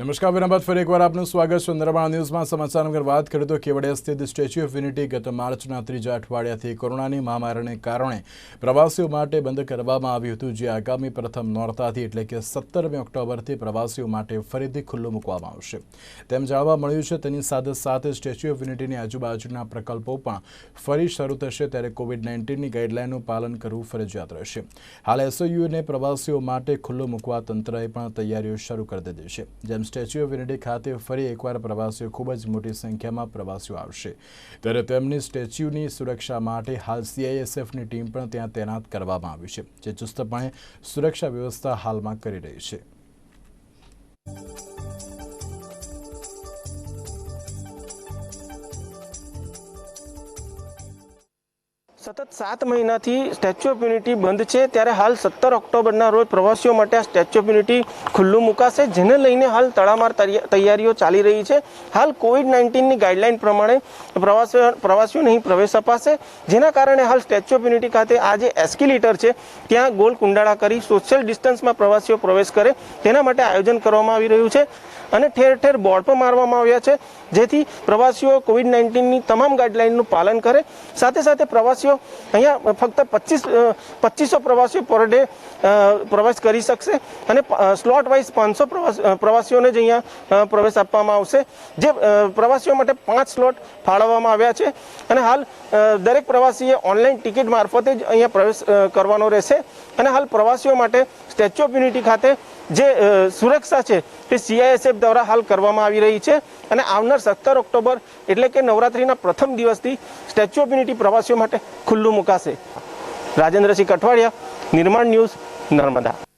નમસ્કાર, વિરામ ફરી એકવાર આપનું સ્વાગત છે નર્મદા ન્યૂઝમાં. સમાચાર અંગે વાત કરીએ તો કેવડિયા સ્થિત સ્ટેચ્યુ ઓફ યુનિટી ગત માર્ચના ત્રીજા અઠવાડિયાથી કોરોનાની મહામારીને કારણે પ્રવાસીઓ માટે બંધ કરવામાં આવ્યું હતું, જે આગામી પ્રથમ નોરતાથી એટલે કે સત્તરમી ઓક્ટોબરથી પ્રવાસીઓ માટે ફરીથી ખુલ્લું મૂકવામાં આવશે. તેમ જાણવા મળ્યું છે, તેની સાથે સાથે સ્ટેચ્યુ ઓફ યુનિટીની આજુબાજુના પ્રકલ્પો પણ ફરી શરૂ થશે, ત્યારે કોવિડ નાઇન્ટીનની ગાઈડલાઇનનું પાલન કરવું ફરજિયાત રહેશે. હાલ એસઓયુને પ્રવાસીઓ માટે ખુલ્લું મૂકવા તંત્રએ પણ તૈયારીઓ શરૂ કરી દીધી છે. જેમ સ્ટેચ્યુ ઓફ યુનિટી ખાતે ફરી એકવાર પ્રવાસીઓ ખૂબ જ મોટી સંખ્યામાં પ્રવાસીઓ આવશે. ત્યારે તેમની સ્ટેચ્યુની સુરક્ષા માટે હાલ સીઆઈએસએફની ટીમ પણ ત્યાં તૈનાત કરવામાં આવી છે, જે ચુસ્તપણે સુરક્ષા વ્યવસ્થા હાલમાં કરી રહી છે. સતત સાત મહિનાથી સ્ટેચ્યુ ઓફ યુનિટી બંધ છે, ત્યારે હાલ સત્તર ઓક્ટોબરના રોજ પ્રવાસીઓ માટે આ સ્ટેચ્યુ ઓફ યુનિટી ખુલ્લું મુકાશે, જેને લઈને હાલ તડામાર તૈયારીઓ ચાલી રહી છે. હાલ કોવિડ નાઇન્ટીનની ગાઈડલાઇન પ્રમાણે પ્રવાસીઓ પ્રવાસીઓને અહીં પ્રવેશ અપાશે. જેના કારણે હાલ સ્ટેચ્યુ ઓફ યુનિટી ખાતે આ જે એસ્કિલેટર છે, ત્યાં ગોલ કુંડાળા કરી સોશિયલ ડિસ્ટન્સમાં પ્રવાસીઓ પ્રવેશ કરે, તેના માટે આયોજન કરવામાં આવી રહ્યું છે. અને ઠેર ઠેર બોર્ડ પણ મારવામાં આવ્યા છે, જેથી પ્રવાસીઓ કોવિડ નાઇન્ટીનની તમામ ગાઈડલાઇનનું પાલન કરે. સાથે સાથે પ્રવાસીઓ અહીંયા ફક્ત પચીસ પચીસો પ્રવાસીઓ પર ડે પ્રવેશ કરી શકશે. અને સ્લોટ વાઇઝ પાંચસો પ્રવાસીઓને જ અહીંયા પ્રવેશ આપવામાં આવશે. જે પ્રવાસીઓ માટે પાંચ સ્લોટ ફાળવવામાં આવ્યા છે. અને હાલ દરેક પ્રવાસીએ ઓનલાઈન ટિકિટ મારફતે જ અહીંયા પ્રવેશ કરવાનો રહેશે. અને હાલ પ્રવાસીઓ માટે સ્ટેચ્યુ ઓફ યુનિટી ખાતે જે સુરક્ષા છે તે સીઆઈએસએફ દ્વારા હાલ કરવામાં આવી રહી છે અને આવનાર સત્તર ઓક્ટોબર એટલે કે નવરાત્રિના પ્રથમ દિવસથી સ્ટેચ્યુ ઓફ યુનિટી પ્રવાસીઓ માટે ખુલ્લું મુકાશે. રાજેન્દ્રસિંહ કઠવાડિયા, નિર્માણ ન્યૂઝ નર્મદા.